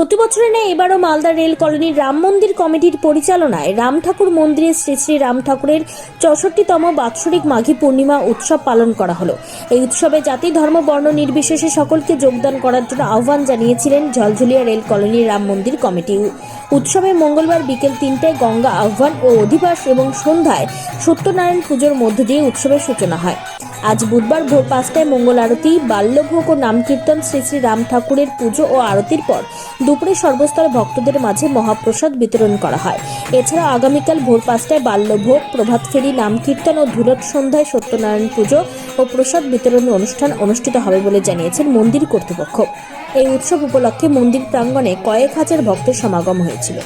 প্রতি বছরের ন্যায় এবারও মালদা রেল কলোনির রাম মন্দির কমিটির পরিচালনায় রাম ঠাকুর মন্দিরে শ্রী শ্রী রাম ঠাকুরের চৌষট্টিতম বাৎসরিক মাঘী পূর্ণিমা উৎসব পালন করা হলো। এই উৎসবে জাতি, ধর্ম, বর্ণ নির্বিশেষে সকলকে যোগদান করার জন্য আহ্বান জানিয়েছিলেন ঝলঝুলিয়া রেল কলোনির রাম মন্দির কমিটি উৎসবে মঙ্গলবার বিকেল তিনটায় গঙ্গা আহ্বান ও অধিবাস এবং সন্ধ্যায় সত্যনারায়ণ পুজোর মধ্য দিয়ে উৎসবের সূচনা হয়। আজ বুধবার ভোর পাঁচটায় মঙ্গল আরতি, বাল্যভোগ ও নামকীর্তন শ্রী শ্রী রাম ঠাকুরের পুজো ও আরতির পর দুপুরে সর্বস্তরে ভক্তদের মাঝে মহাপ্রসাদ বিতরণ করা হয়। এছাড়া আগামীকাল ভোর পাঁচটায় বাল্যভোগ, প্রভাত ফেরি নামকীর্তন ও ধুলট সন্ধ্যায় সত্যনারায়ণ পুজো ও প্রসাদ বিতরণ অনুষ্ঠান অনুষ্ঠিত হবে বলে জানিয়েছেন মন্দির কর্তৃপক্ষ। এই উৎসব উপলক্ষে মন্দির প্রাঙ্গণে কয়েক হাজার ভক্তের সমাগম হয়েছিল।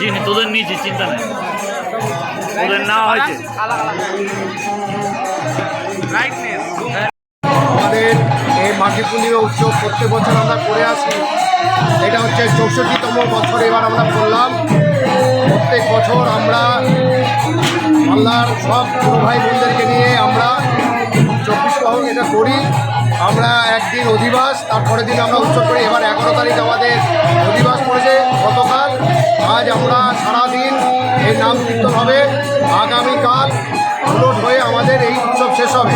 নিয়েছি তোদের নিয়েছি চিন্তা নেই। তোদের নেওয়া হয়েছে। আমাদের এই মাঘী পূর্ণিমা উৎসব প্রত্যেক বছর আমরা করে আসি। এটা হচ্ছে চৌষট্টিতম বছর, এবার আমরা করলাম। প্রত্যেক বছর আমরা বাংলার সব গুরু ভাই বোনদেরকে নিয়ে আমরা চব্বিশ বাহন এটা করি। আমরা একদিন অধিবাস, তারপরের দিন আমরা উৎসব করি। এবার এগারো তারিখ আমাদের নাম কীর্তন হবে। আগামীকাল পুরোট হয়ে আমাদের এই উৎসব শেষ হবে।